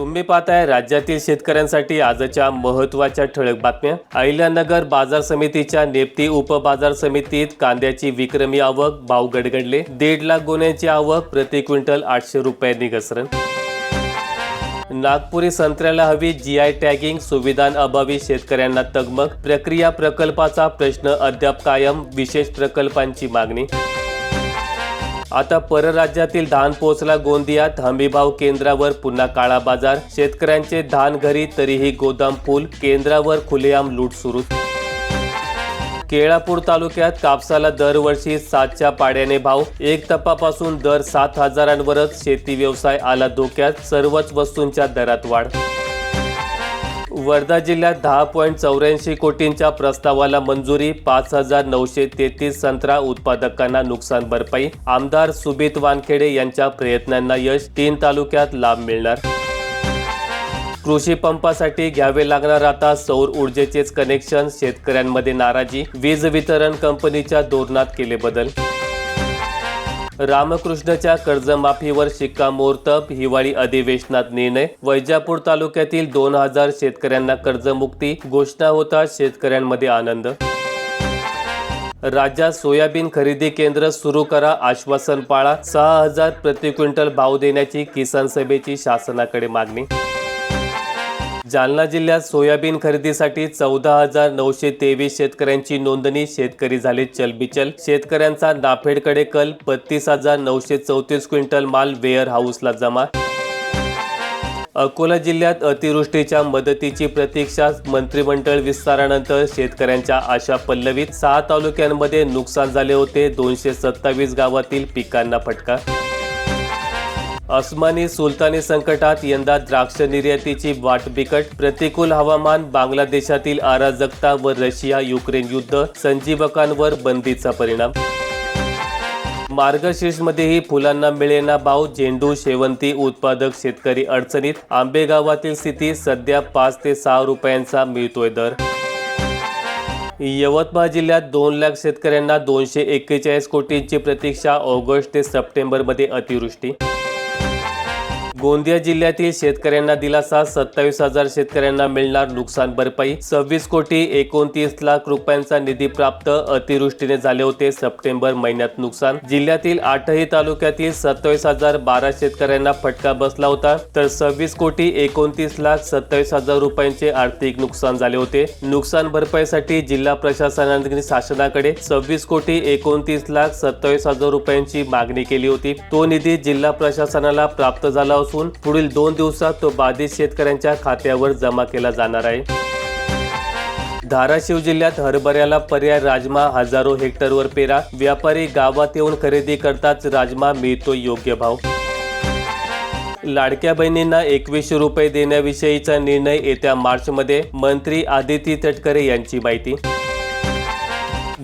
तुम्ही पाहताय राज्यातील शेतकऱ्यांसाठी आजच्या महत्त्वाच्या ठळक बातम्या. अहिल्यानगर बाजार समितीच्या नेप्ती उपबाजार समितीत कांद्याची विक्रमी आवक भाव गडगडले. दीड लाख गुन्ह्यांची आवक प्रति क्विंटल आठशे रुपयांनी घसरण. नागपुरी संत्र्याला हवी जी आय टॅगिंग सुविधांअभावी शेतकऱ्यांना तगमग. प्रक्रिया प्रकल्पाचा प्रश्न अद्याप कायम विशेष प्रकल्पांची मागणी. आता परराज्यातील धान पोहोचला गोंदियात हमीभाव केंद्रावर पुन्हा काळा बाजार. शेतकऱ्यांचे धान घरी तरीही गोदाम फुल केंद्रावर खुलेआम लूट सुरू. केळापूर तालुक्यात कापसाला दरवर्षी सातच्या पाड्याने भाव. एक तपापासून दर सात हजारांवरच शेती व्यवसाय आला धोक्यात. सर्वच वस्तूंच्या दरात वाढ. वर्धा जिल्ह्यात दहा पॉईंट चौऱ्याऐंशी कोटींच्या प्रस्तावाला मंजुरी पाच हजार नऊशे तेहतीस संत्रा उत्पादकांना नुकसान भरपाई. आमदार सुबित वानखेडे यांच्या प्रयत्नांना यश तीन तालुक्यात लाभ मिळणार. कृषी पंपासाठी घ्यावे लागणार आता सौर ऊर्जेचेच कनेक्शन शेतकऱ्यांमध्ये नाराजी. वीज वितरण कंपनीच्या धोरणात केले बदल. रामकृष्णच्या कर्जमाफीवर शिक्कामोर्तब हिवाळी अधिवेशनात निर्णय. वैजापूर तालुक्यातील दोन हजार शेतकऱ्यांना कर्जमुक्ती घोषणा होता शेतकऱ्यांमध्ये आनंद. राज्यात सोयाबीन खरेदी केंद्र सुरू करा आश्वासन पाळा. सहा हजार प्रति क्विंटल भाव देण्याची किसान सभेची शासनाकडे मागणी. जालना जिल्ह्यात सोयाबीन खरेदीसाठी चौदा हजार नऊशे तेवीस शेतकऱ्यांची नोंदणी. शेतकरी झाले चलबिचल. शेतकऱ्यांचा नाफेडकडे कल. बत्तीस हजार नऊशे चौतीस क्विंटल माल वेअर हाऊसला जमा. अकोला जिल्ह्यात अतिवृष्टीच्या मदतीची प्रतीक्षा मंत्रिमंडळ विस्तारानंतर शेतकऱ्यांच्या आशा पल्लवीत. सहा तालुक्यांमध्ये नुकसान झाले होते. दोनशे सत्तावीस गावातील पिकांना फटका. अस्मानी सुलतानी संकटात यंदा द्राक्ष निर्यातीची वाट बिकट. प्रतिकूल हवामान बांगलादेशातील अराजकता व रशिया युक्रेन युद्ध संजीवकांवर बंदीचा परिणाम. मार्गशीर्षमध्येही फुलांना मिळेना भाव झेंडू शेवंती उत्पादक शेतकरी अडचणीत. आंबेगावातील स्थिती सध्या पाच ते सहा रुपयांचा मिळतोय दर. यवतमाळ जिल्ह्यात दोन लाख शेतकऱ्यांना दोनशे एक्केचाळीस कोटींची प्रतीक्षा ऑगस्ट ते सप्टेंबरमध्ये अतिवृष्टी. गोंदिया जिल्ह्यातील शेतकऱ्यांना दिलासा सत्तावीस हजार शेतकऱ्यांना मिळणार नुकसान भरपाई सव्वीस कोटी एकोणतीस लाख रुपयांचा निधी प्राप्त अतिवृष्टीने झाले होते सप्टेंबर महिन्यात नुकसान. जिल्ह्यातील आठही तालुक्यातील सत्तावीस हजार बारा शेतकऱ्यांना फटका बसला होता तर सव्वीस कोटी एकोणतीस लाख सत्तावीस हजार रुपयांचे आर्थिक नुकसान झाले होते. नुकसान भरपाईसाठी जिल्हा प्रशासनाने शासनाकडे सव्वीस कोटी एकोणतीस लाख सत्तावीस हजार रुपयांची मागणी केली होती. तो निधी जिल्हा प्रशासनाला प्राप्त झाला असून पुढील दोन दिवसात तो बाधित शेतकऱ्यांच्या खात्यावर जमा केला जाणार आहे. धाराशिव जिल्ह्यात हरभऱ्याला पर्याय राजमा हजारो हेक्टरवर पेरा. व्यापारी गावात येऊन खरेदी करताच राजमा मिळतो योग्य भाव. लाडक्या बहिणींना एकवीसशे रुपये देण्याविषयीचा निर्णय येत्या मार्चमध्ये. मंत्री आदिती तटकरे यांची माहिती.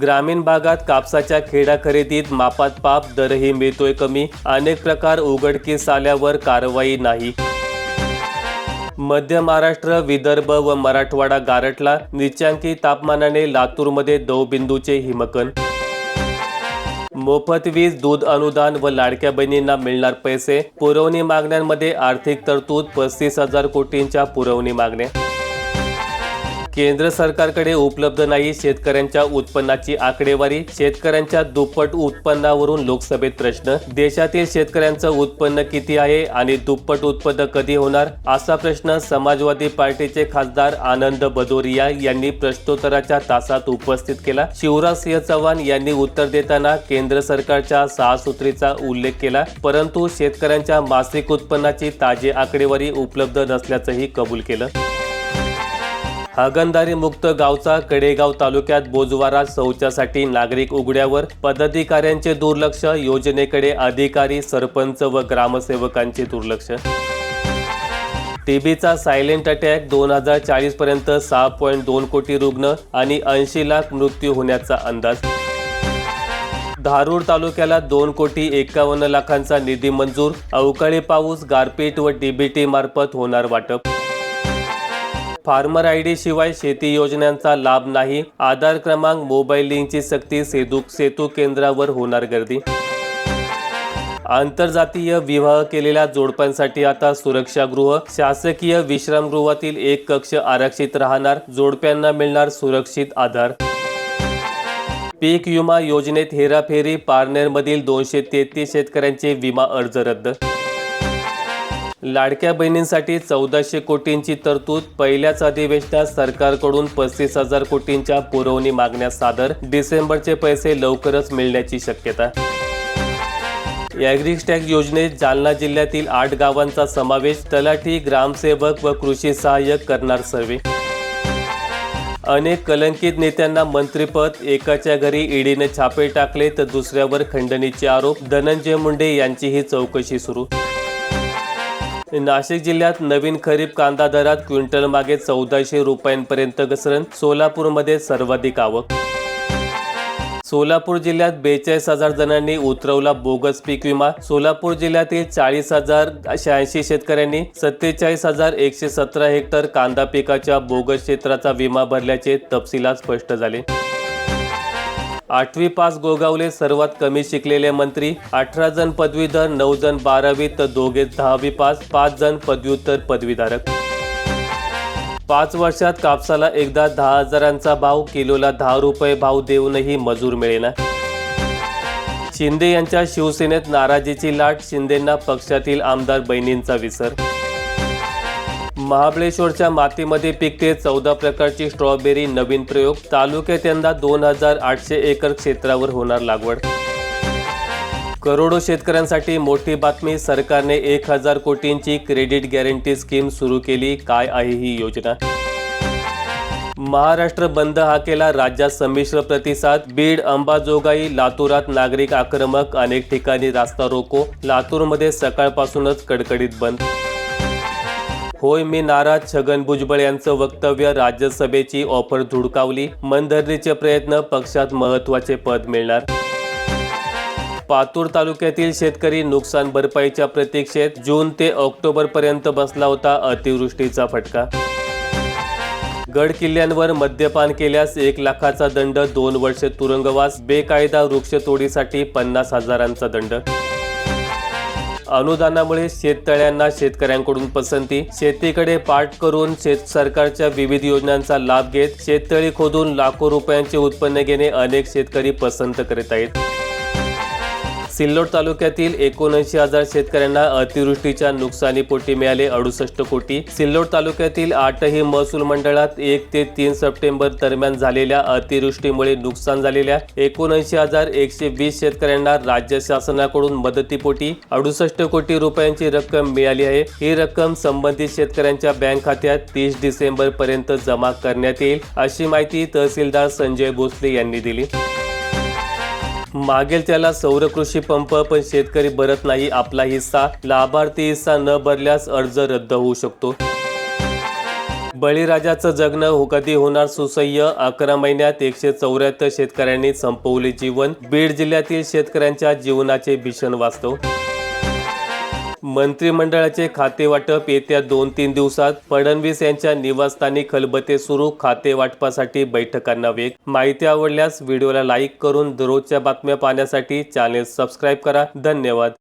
ग्रामीण भागात कापसाच्या खेडा खरेदीत मापात पाप दरही मिळतोय कमी अनेक प्रकार उघडकीस आल्यावर कारवाई नाही. मध्य महाराष्ट्र विदर्भ व मराठवाडा गारटला निचांकी तापमानाने लातूरमध्ये दवबिंदूचे हिमकन मोफत वीज दूध अनुदान व लाडक्या बहिणींना मिळणार पैसे पुरवणी मागण्यांमध्ये आर्थिक तरतूद पस्तीस हजार कोटींच्या पुरवणी मागण्या. केंद्र सरकारकडे उपलब्ध नाही शेतकऱ्यांच्या उत्पन्नाची आकडेवारी. शेतकऱ्यांच्या दुप्पट उत्पन्नावरून लोकसभेत प्रश्न. देशातील शेतकऱ्यांचं उत्पन्न किती आहे आणि दुप्पट उत्पन्न कधी होणार? असा प्रश्न समाजवादी पार्टीचे खासदार आनंद भदोरिया यांनी प्रश्नोत्तराच्या तासात उपस्थित केला. शिवराज सिंह चव्हाण यांनी उत्तर देताना केंद्र सरकारच्या सहा सूत्रीचा उल्लेख केला. परंतु शेतकऱ्यांच्या मासिक उत्पन्नाची ताजी आकडेवारी उपलब्ध नसल्याचंही कबूल केलं. हागणदारी मुक्त गावचा कडेगाव तालुक्यात बोजवारा शौचासाठी नागरिक उघड्यावर पदाधिकाऱ्यांचे दुर्लक्ष योजनेकडे अधिकारी सरपंच व ग्रामसेवकांचे दुर्लक्ष. टीबीचा सायलेंट अटॅक दोन हजार चाळीस पर्यंत सहा पॉईंट दोन कोटी रुग्ण आणि ऐंशी लाख मृत्यू होण्याचा अंदाज. धारूर तालुक्याला दोन कोटी एकावन्न लाखांचा निधी मंजूर अवकाळी पाऊस गारपीट व डीबीटी मार्फत होणार वाटप. फार्मर आय डी शिवाय शेती योजनांचा लाभ नाही. आधार क्रमांक मोबाईल लिंकची सक्ती सेतू सेतू केंद्रावर होणार गर्दी. आंतरजातीय विवाह केलेल्या जोडप्यांसाठी आता सुरक्षागृह. शासकीय विश्रामगृहातील एक कक्ष आरक्षित राहणार. जोडप्यांना मिळणार सुरक्षित आधार. पीक विमा योजनेत हेराफेरी पारनेरमधील दोनशे तेहतीस शेतकऱ्यांचे विमा अर्ज रद्द. लाडक्या बहिणींसाठी चौदाशे कोटींची तरतूद. पहिल्याच अधिवेशनात सरकारकडून पस्तीस हजार कोटींच्या पुरवणी मागण्या सादर. डिसेंबरचे पैसे लवकरच मिळण्याची शक्यता. ॲग्रिस्टॅग योजनेत जालना जिल्ह्यातील आठ गावांचा समावेश. तलाठी ग्रामसेवक व कृषी सहाय्यक करणार सर्वे. अनेक कलंकित नेत्यांना मंत्रिपद. एकाच्या घरी ईडीने छापे टाकले तर दुसऱ्यावर खंडणीचे आरोप. धनंजय मुंडे यांचीही चौकशी सुरू. नाशिक जिल्ह्यात नवीन खरीप कांदा दरात क्विंटल मागे चौदाशे रुपयांपर्यंत घसरण. सोलापूरमध्ये सर्वाधिक आवक. सोलापूर जिल्ह्यात बेचाळीस हजार जणांनी उतरवला बोगस पीक विमा. सोलापूर जिल्ह्यातील चाळीस हजार शहाऐंशी शेतकऱ्यांनी सत्तेचाळीस हजार एकशे सतरा हेक्टर कांदा पिकाच्या बोगस क्षेत्राचा विमा भरल्याचे तपशिलात स्पष्ट झाले. आठवी पास गोगावले सर्वात कमी शिकलेले मंत्री अठरा जण पदवीधर नऊ जण बारावी तर दोघे दहावी पास पाच जण पदव्युत्तर पदवीधारक. पाच वर्षात कापसाला एकदा दहा हजारांचा भाव किलोला दहा रुपये भाव देऊनही मजूर मिळेना. शिंदे यांच्या शिवसेनेत नाराजीची लाट शिंदेंना पक्षातील आमदार बहिणींचा विसर महाबळेश्वरच्या मातीमध्ये पिकते चौदा प्रकारची स्ट्रॉबेरी नवीन प्रयोग. तालुक्यात यंदा दोन हजार आठशे एकर क्षेत्रावर होणार लागवड. करोडो शेतकऱ्यांसाठी मोठी बातमी सरकारने एक हजार कोटींची क्रेडिट गॅरंटी स्कीम सुरू केली. काय आहे ही योजना? महाराष्ट्र बंद हा केला राज्यात संमिश्र प्रतिसाद. बीड अंबाजोगाई लातूरात नागरिक आक्रमक अनेक ठिकाणी रास्ता रोको. लातूरमध्ये सकाळपासूनच कडकडीत बंद होय मी नाराज छगन भुजबळ यांचं वक्तव्य राज्यसभेची ऑफर धुडकावली. मनधरणीचे प्रयत्न पक्षात महत्त्वाचे पद मिळणार. पातूर तालुक्यातील शेतकरी नुकसान भरपाईच्या प्रतीक्षेत जून ते ऑक्टोबर पर्यंत बसला होता अतिवृष्टीचा फटका. गड किल्ल्यांवर मद्यपान केल्यास एक लाखाचा दंड दोन वर्ष तुरुंगवास बेकायदा वृक्षतोडीसाठी पन्नास हजारांचा दंड. अनुदानामुळे शेततळ्यांना शेतकऱ्यांकडून पसंती. शेतीकडे पाठ करून शेत सरकारच्या विविध योजनांचा लाभ घेत शेततळी खोदून लाखो रुपयांचे उत्पन्न घेणे अनेक शेतकरी पसंत करीत आहेत. सिल्लोड तालुक्यातील एकोणऐंशी हजार शेतकऱ्यांना अतिवृष्टीच्या नुकसानीपोटी मिळाले अडुसष्ट कोटी. सिल्लोड तालुक्यातील आठही महसूल मंडळात एक ते तीन सप्टेंबर दरम्यान झालेल्या अतिवृष्टीमुळे नुकसान झालेल्या एकोणऐंशी हजार एकशे वीस शेतकऱ्यांना राज्य शासनाकडून मदतीपोटी अडुसष्ट कोटी रुपयांची रक्कम मिळाली आहे. ही रक्कम संबंधित शेतकऱ्यांच्या बँक खात्यात तीस डिसेंबर पर्यंत जमा करण्यात येईल अशी माहिती तहसीलदार संजय भोसले यांनी दिली. मागेल त्याला सौर कृषी पंप पण शेतकरी भरत नाही. आपला हिस्सा लाभार्थी हिस्सा न भरल्यास अर्ज रद्द होऊ शकतो. बळीराजाचं जगणं कधी होणार सुसह्य. अकरा महिन्यात एकशे चौऱ्याहत्तर शेतकऱ्यांनी संपवले जीवन. बीड जिल्ह्यातील शेतकऱ्यांच्या जीवनाचे भीषण वास्तव. मंत्रिमंडळाचे खाते वाटप येत्या दोन तीन दिवसात फडणवीस यांच्या निवासस्थानी खलबते सुरू खाते वाटपासाठी बैठकांना वेग. माहिती आवडल्यास व्हिडिओला लाईक करून दररोजच्या बातम्या पाहण्यासाठी चॅनेल सबस्क्राईब करा. धन्यवाद.